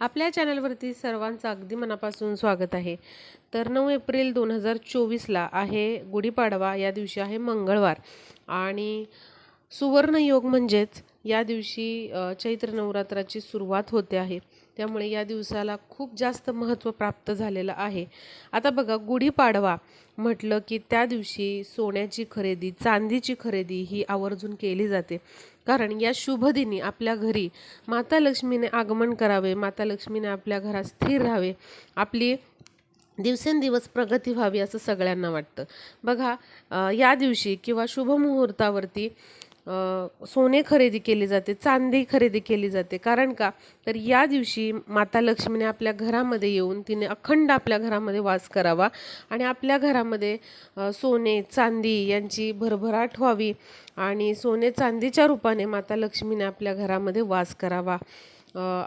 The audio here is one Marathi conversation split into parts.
आपल्या चॅनलवरती सर्वांचं अगदी मनापासून स्वागत आहे. तर नऊ एप्रिल दोन हजार चोवीसला आहे गुढीपाडवा या दिवशी आहे मंगळवार. आणि सुवर्णयोग म्हणजेच या दिवशी चैत्र नवरात्राची सुरुवात होते आहे. त्यामुळे या दिवसाला खूप जास्त महत्त्व प्राप्त झालेलं आहे. आता बघा गुढीपाडवा म्हटलं की त्या दिवशी सोन्याची खरेदी चांदीची खरेदी ही आवर्जून केली जाते. कारण या शुभदिनी आपल्या घरी माता लक्ष्मीने आगमन करावे माता लक्ष्मीने आपल्या घरात स्थिर राहावे आपली दिवसेंदिवस प्रगती व्हावी असं सगळ्यांना वाटतं. बघा या दिवशी किंवा शुभ मुहूर्तावरती सोने खरेदी केली जाते चांदी खरेदी केली जाते. कारण का? तर या दिवशी माता लक्ष्मीने आपल्या घरामध्ये येऊन तिने अखंड आपल्या घरामध्ये वास करावा आणि आपल्या घरामध्ये सोने चांदी यांची भरभराट व्हावी आणि सोने चांदीच्या रूपाने माता लक्ष्मीने आपल्या घरामध्ये वास करावा.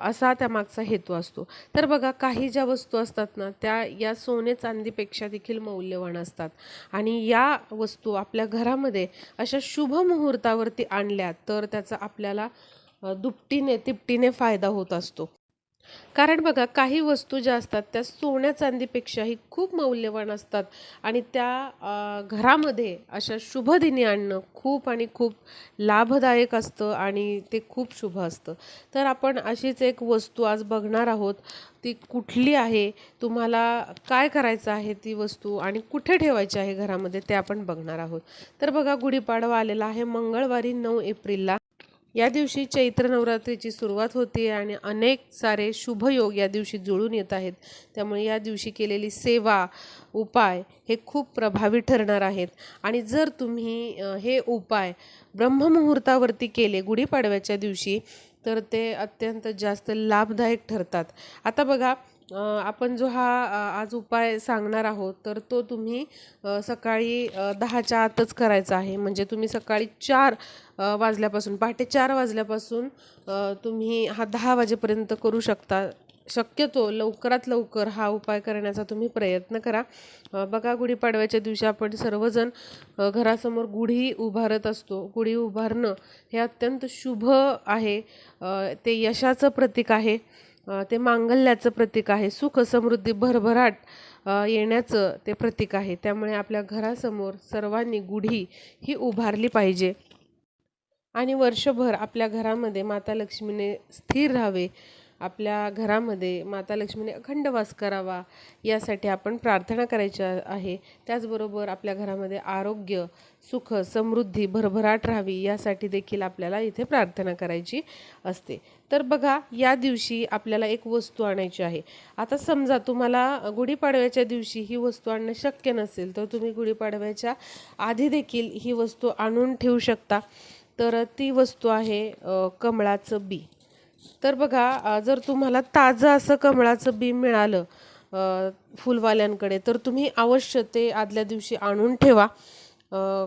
असा त्यामागचा हेतू असतो. तर बघा काही ज्या वस्तू असतात ना त्या या सोने चांदीपेक्षा देखील मौल्यवान असतात. आणि या वस्तू आपल्या घरामध्ये अशा शुभ मुहूर्तावरती आणल्या तर त्याचा आपल्याला दुपटीने तिपटीने फायदा होत असतो. कारण बघा काही वस्तू ज्या असतात त्या सोन्या चांदीपेक्षाही खूप मौल्यवान असतात. आणि त्या घरामध्ये अशा शुभदिनी आणणं खूप आणि खूप लाभदायक असतं आणि ते खूप शुभ असतं. तर आपण अशीच एक वस्तू आज बघणार आहोत. ती कुठली आहे? तुम्हाला काय करायचं आहे ती वस्तू? आणि कुठे ठेवायची आहे घरामध्ये? ते आपण बघणार आहोत. तर बघा गुढीपाडवा आलेला आहे मंगळवारी नऊ एप्रिलला. या दिवशी चैत्र नवरात्रीची सुरुवात होते आणि अनेक सारे शुभयोग या दिवशी जुळून येत आहेत. त्यामुळे या दिवशी केलेली सेवा उपाय हे खूप प्रभावी ठरणार आहेत. आणि जर तुम्ही हे उपाय ब्रह्ममुहूर्तावरती केले गुढीपाडव्याच्या दिवशी तर ते अत्यंत जास्त लाभदायक ठरतात. आता बघा आपण जो हा आज उपाय सांगणार आहोत तर तो तुम्ही सकाळी दहाच्या आतच करायचा आहे. म्हणजे तुम्ही सकाळी चार वाजल्यापासून पहाटे चार वाजल्यापासून तुम्ही हा दहा वाजेपर्यंत करू शकता. शक्यतो लवकरात लवकर हा उपाय करण्याचा तुम्ही प्रयत्न करा. बघा गुढीपाडव्याच्या दिवशी आपण सर्वजण घरासमोर गुढी उभारत असतो. गुढी उभारणं हे अत्यंत शुभ आहे. ते यशाचं प्रतीक आहे. ते मांगल्याचं प्रतीक आहे. सुख समृद्धी भरभराट येण्याचं ते प्रतीक आहे. त्यामुळे आपल्या घरासमोर सर्वांनी गुढी ही उभारली पाहिजे. आणि वर्षभर आपल्या घरामध्ये माता लक्ष्मीने स्थिर राहावे. आपल्या घरामध्ये माता लक्ष्मीने अखंड वास करावा यासाठी आपण प्रार्थना करायची आहे. त्याचबरोबर आपल्या घरामध्ये आरोग्य सुख समृद्धी भरभराट राहावी यासाठी देखील आपल्याला इथे प्रार्थना करायची असते. तर बघा या दिवशी आपल्याला एक वस्तू आणायची आहे. आता समजा तुम्हाला गुढीपाडव्याच्या दिवशी ही वस्तू आणणं शक्य नसेल तर तुम्ही गुढीपाडव्याच्या आधी देखील ही वस्तू आणून ठेवू शकता. तर ती वस्तू आहे कमळाचं बी. तर बघा जर तुम्हाला ताजं असं कमळाचं बी मिळालं फुलवाल्यांकडे तर तुम्ही अवश्य ते आदल्या दिवशी आणून ठेवा.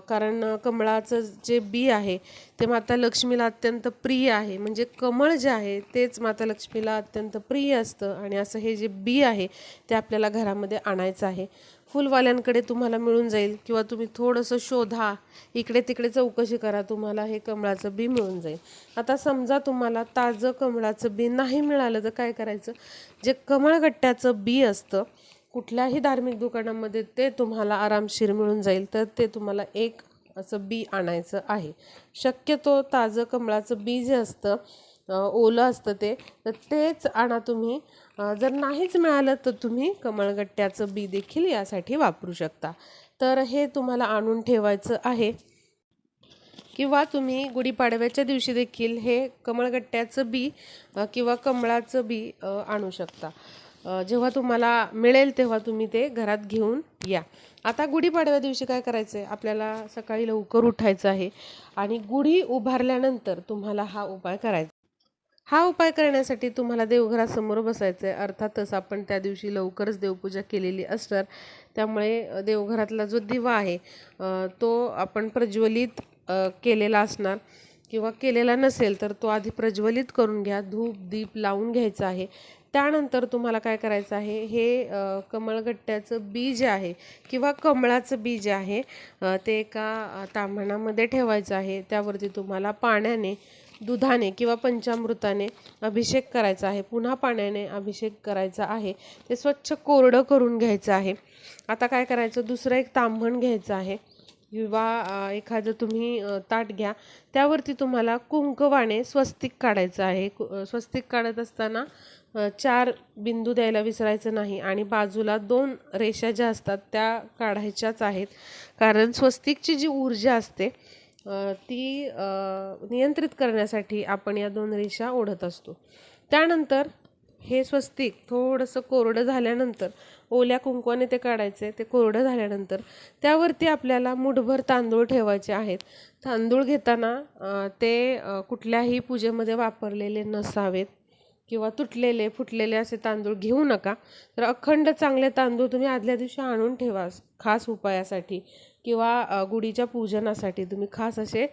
कारण कमळाचं जे बी आहे ते माता लक्ष्मीला अत्यंत प्रिय आहे. म्हणजे कमळ जे आहे तेच माता लक्ष्मीला अत्यंत प्रिय असतं. आणि असं हे जे बी आहे ते आपल्याला घरामध्ये आणायचं आहे. फुलवाल्यांकडे तुम्हाला मिळून जाईल किंवा तुम्ही थोडंसं शोधा. इकडे तिकडे चौकशी करा तुम्हाला हे कमळाचं बी मिळून जाईल. आता समजा तुम्हाला ताजं कमळाचं बी नाही मिळालं तर काय करायचं? जे कमळगट्ट्याचं बी असतं कुठल्याही धार्मिक दुकानामध्ये ते तुम्हाला आरामशीर मिळून जाईल. तर ते तुम्हाला एक असं बी आणायचं आहे. शक्यतो ताजं कमळाचं बी जे असतं ओलं असतं ते तर तेच आणा तुम्ही. जर नाहीच मिळालं तर तुम्ही कमळगट्ट्याचं बी देखील यासाठी वापरू शकता. तर हे तुम्हाला आणून ठेवायचं आहे. किंवा तुम्ही गुढीपाडव्याच्या दिवशी देखील हे कमळगट्ट्याचं बी किंवा कमळाचं बी आणू शकता. जेव्हा तुम्हाला मिळेल तेव्हा तुम्ही ते घरात घेऊन या. आता गुढीपाडव्या दिवशी काय करायचं आहे आपल्याला सकाळी लवकर उठायचं आहे. आणि गुढी उभारल्यानंतर तुम्हाला हा उपाय करायचा हा उपाय करण्यासाठी तुम्हाला देवघरासमोर बसायचं आहे अर्थातच आपण त्या दिवशी लवकरच देवपूजा केलेली असणार. त्यामुळे देवघरातला जो दिवा आहे तो आपण प्रज्वलित केलेला असणार. किंवा केलेला नसेल तर तो आधी प्रज्वलित करून घ्या. धूप दीप लावून घ्यायचा आहे. त्यानंतर तुम्हाला काय करायचं आहे? हे कमळगट्ट्याचं बीज आहे किंवा कमळाचं बीज आहे. ते एका अ, ताम्हणामध्ये ठेवायचं आहे. त्यावरती तुम्हाला पाण्याने दुधाने किंवा पंचामृताने अभिषेक करायचा आहे. पुन्हा पाण्याने अभिषेक करायचा आहे. ते स्वच्छ कोरडं करून घ्यायचं आहे. आता काय करायचं? दुसरं एक तांबण घ्यायचं आहे. किंवा एखादं तुम्ही ताट घ्या. त्यावरती तुम्हाला कुंकवाने स्वस्तिक काढायचं आहे. कु- स्वस्तिक काढत असताना चार बिंदू द्यायला विसरायचं नाही आणि बाजूला दोन रेषा ज्या असतात त्या काढायच्याच आहेत. कारण स्वस्तिकची जी ऊर्जा असते ती नियंत्रित करण्यासाठी आपण या दोन रेषा ओढत असतो. त्यानंतर हे स्वस्तिक थोडंसं कोरडं झाल्यानंतर ओल्या कुंकवाने ते काढायचे ते कोरडं झाल्यानंतर त्यावरती आपल्याला मुठभर तांदूळ ठेवायचे आहेत. तांदूळ घेताना ते कुठल्याही पूजेमध्ये वापरलेले नसावेत किंवा तुटलेले फुटलेले असे तांदूळ घेऊ नका. तर अखंड चांगले तांदूळ तुम्ही आदल्या दिवशी आणून ठेवा खास उपायासाठी. किंवा गुढीच्या पूजनासाठी तुम्ही खास असे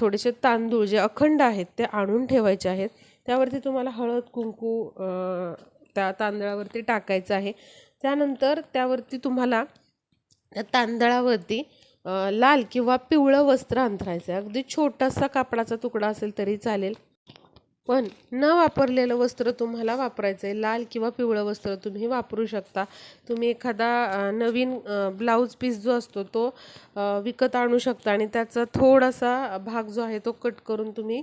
थोडेसे तांदूळ जे अखंड आहेत ते आणून ठेवायचे आहेत. त्यावरती तुम्हाला हळद कुंकू त्या तांदळावरती टाकायचं आहे. त्यानंतर त्यावरती तुम्हाला त्या तांदळावरती लाल किंवा पिवळं वस्त्र अंथरायचं आहे. अगदी छोटासा कापडाचा तुकडा असेल तरी चालेल. पण न वापरलेलं वस्त्र तुम्हाला वापरायचं आहे लाल किंवा पिवळं वस्त्र तुम्ही वापरू शकता. तुम्ही एखादा नवीन ब्लाऊज पीस जो असतो तो विकत आणू शकता आणि त्याचा थोडासा भाग जो आहे तो कट करून तुम्ही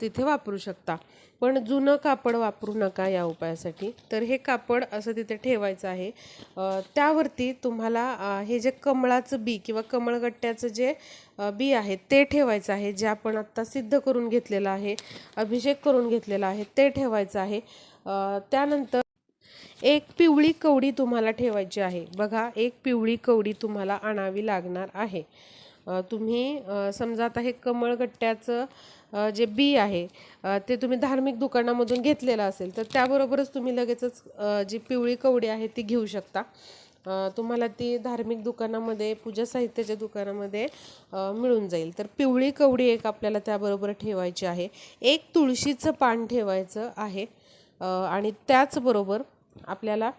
तिथे वापरू शकता. पण जुनं कापड वापरू नका या उपायासाठी. तर हे कापड असं तिथे ठेवायचं आहे. त्यावरती तुम्हाला हे जे कमळाचं बी किंवा कमळगट्ट्याचं जे बी आहे ते ठेवायचं आहे जे आपण आत्ता सिद्ध करून घेतलेलं आहे अभिषेक करून घेतलेला आहे ते ठेवायचं आहे. त्यानंतर एक पिवळी कवडी तुम्हाला ठेवायची आहे. बघा एक पिवळी कवडी तुम्हाला आणावी लागणार आहे. तुम्ही समजा आता हे कमळगट्ट्याचं जे बी आहे ते तुम्ही धार्मिक दुकानामधून घेतलेलं असेल तर त्याबरोबरच तुम्ही लगेचच जी पिवळी कवडी आहे ती घेऊ शकता. तुम्हाला ती धार्मिक दुकानामध्ये पूजा साहित्याच्या दुकानामध्ये मिळून जाईल. तर पिवळी कवडी एक आपल्याला त्याबरोबर ठेवायची आहे. एक तुळशीचं पान ठेवायचं आहे आणि त्याचबरोबर आपल्याला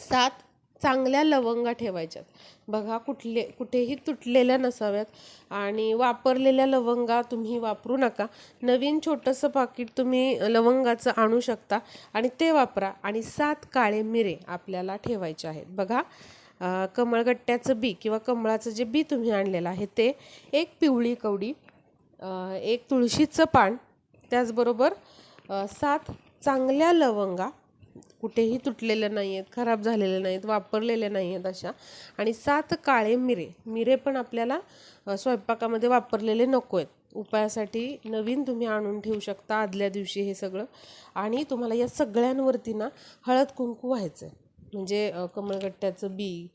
सात चांगल्या लवंगा ठेवायच्यात. बघा कुठले कुठेही तुटलेल्या नसाव्यात आणि वापरलेल्या लवंगा तुम्ही वापरू नका. नवीन छोटंसं पाकिट तुम्ही लवंगाचं आणू शकता आणि ते वापरा आणि सात काळे मिरे आपल्याला ठेवायचे आहेत. बघा कमळगट्ट्याचं बी किंवा कमळाचं जे बी तुम्ही आणलेलं आहे ते एक पिवळी कवडी एक तुळशीचं पान त्याचबरोबर सात चांगल्या लवंगा कुठेही तुटलेल्या नाही आहेत खराब झालेल्या नाहीत वापरलेल्या नाही आहेत अशा. आणि सात काळे मिरे मिरे पण आपल्याला स्वयंपाकामध्ये वापरलेले नको आहेत उपायासाठी नवीन तुम्ही आणून ठेवू शकता आदल्या दिवशी हे सगळं. आणि तुम्हाला या सगळ्यांवरती ना हळद कुंकू व्हायचं आहे म्हणजे कमळगट्ट्याचं बी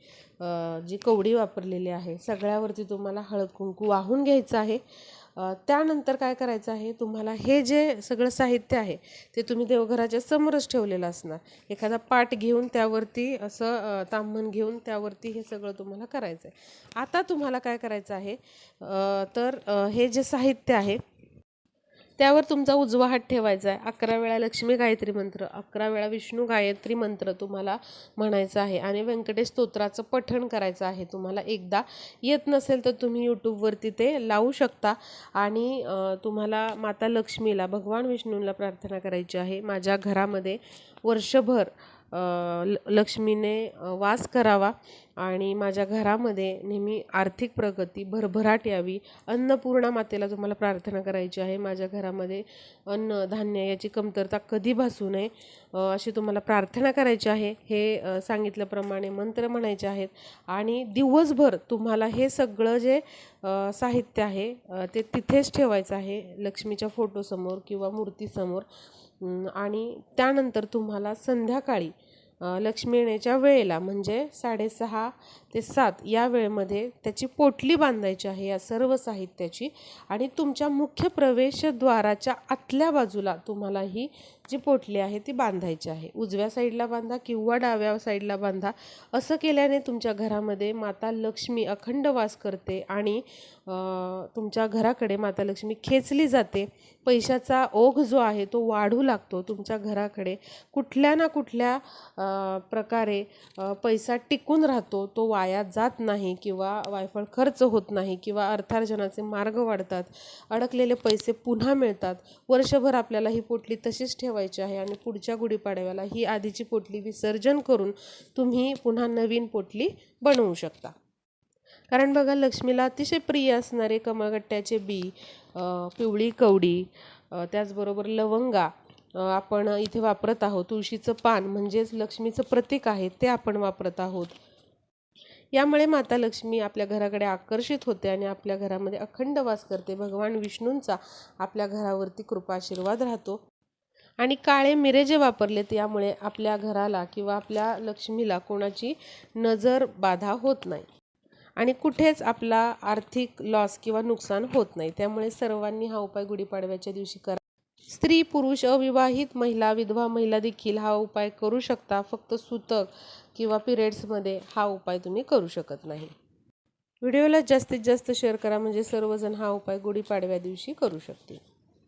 जी कवडी वापरलेली आहे सगळ्यावरती तुम्हाला हळद कुंकू वाहून घ्यायचं आहे. त्यानंतर काय करायचं आहे? तुम्हाला हे जे सगळं साहित्य आहे ते तुम्ही देवघराच्या समोरच ठेवलेलं असणार. एखादा पाट घेऊन त्यावरती असं तांबण घेऊन त्यावरती हे सगळं तुम्हाला करायचं आहे आता तुम्हाला काय करायचं आहे? तर हे जे साहित्य आहे त्यावर तुमचा उजवा हात ठेवायचा आहे अकरा वेळा लक्ष्मी गायत्री मंत्र अकरा वेळा विष्णू गायत्री मंत्र तुम्हाला म्हणायचा आहे. आणि व्यंकटेश स्तोत्राचं पठण करायचं आहे तुम्हाला. एकदा येत नसेल तर तुम्ही यूट्यूबवरती ते लावू शकता. आणि तुम्हाला माता लक्ष्मीला भगवान विष्णूंना प्रार्थना करायची आहे. माझ्या घरामध्ये वर्षभर ल लक्ष्मीने वास करावा आणि माझ्या घरामध्ये नेहमी आर्थिक प्रगती भरभराट यावी अन्नपूर्णा मातेला तुम्हाला प्रार्थना करायची आहे. माझ्या घरामध्ये अन्न धान्य याची कमतरता कधी भासू नये अशी तुम्हाला प्रार्थना करायची आहे. हे सांगितल्याप्रमाणे मंत्र म्हणायचे आहेत. आणि दिवसभर तुम्हाला हे सगळं जे साहित्य आहे ते तिथेच ठेवायचं आहे लक्ष्मीच्या फोटोसमोर किंवा मूर्तीसमोर. आणि त्यानंतर तुम्हाला संध्याकाळी लक्ष्मी येण्याच्या वेळेला म्हणजे साडेसहा ते सात या वेळेमध्ये त्याची पोटली बांधायची आहे या सर्व साहित्याची. आणि तुमच्या मुख्य प्रवेशद्वाराच्या आतल्या बाजूला तुम्हाला ही जी पोटली आहे ती बांधायची आहे. उजव्या साईडला बांधा किंवा डाव्या साईडला बांधा. असं केल्याने तुमच्या घरामध्ये माता लक्ष्मी अखंड वास करते आणि तुमच्या घराकडे माता लक्ष्मी खेचली जाते. पैशाचा ओघ जो आहे तो वाढू लागतो तुमच्या घराकडे. कुठल्या ना कुठल्या प्रकारे पैसा टिकून राहतो तो वाया जात नाही किंवा वायफळ खर्च होत नाही किंवा अर्थार्जनाचे मार्ग वाढतात. अडकलेले पैसे पुन्हा मिळतात. वर्षभर आपल्याला ही पोटली तशीच ठेवा लावायची आहे आणि पुढच्या गुढीपाडव्याला ही आधीची पोटली विसर्जन करून तुम्ही पुन्हा नवीन पोटली बनवू शकता. कारण बघा लक्ष्मीला अतिशय प्रिय असणारे कमळगट्ट्याचे बी पिवळी कवडी त्याचबरोबर लवंगा आपण इथे वापरत आहोत. तुळशीचं पान म्हणजेच लक्ष्मीचं प्रतीक आहे ते आपण वापरत आहोत. यामुळे माता लक्ष्मी आपल्या घराकडे आकर्षित होते आणि आपल्या घरामध्ये अखंड वास करते. भगवान विष्णूंचा आपल्या घरावरती कृपा आशीर्वाद राहतो. आणि काळे मिरे जे वापरलेत यामुळे आपल्या घराला किंवा आपल्या लक्ष्मीला कोणाची नजर बाधा होत नाही. आणि कुठेच आपला आर्थिक लॉस किंवा नुकसान होत नाही. त्यामुळे सर्वांनी हा उपाय गुढीपाडव्याच्या दिवशी करा. स्त्री पुरुष अविवाहित महिला विधवा महिला देखील हा उपाय करू शकता. फक्त सुतक किंवा पिरियड्समध्ये हा उपाय तुम्ही करू शकत नाही. व्हिडिओला जास्तीत जास्त शेअर करा. म्हणजे सर्वजण हा उपाय गुढीपाडव्या दिवशी करू शकतील.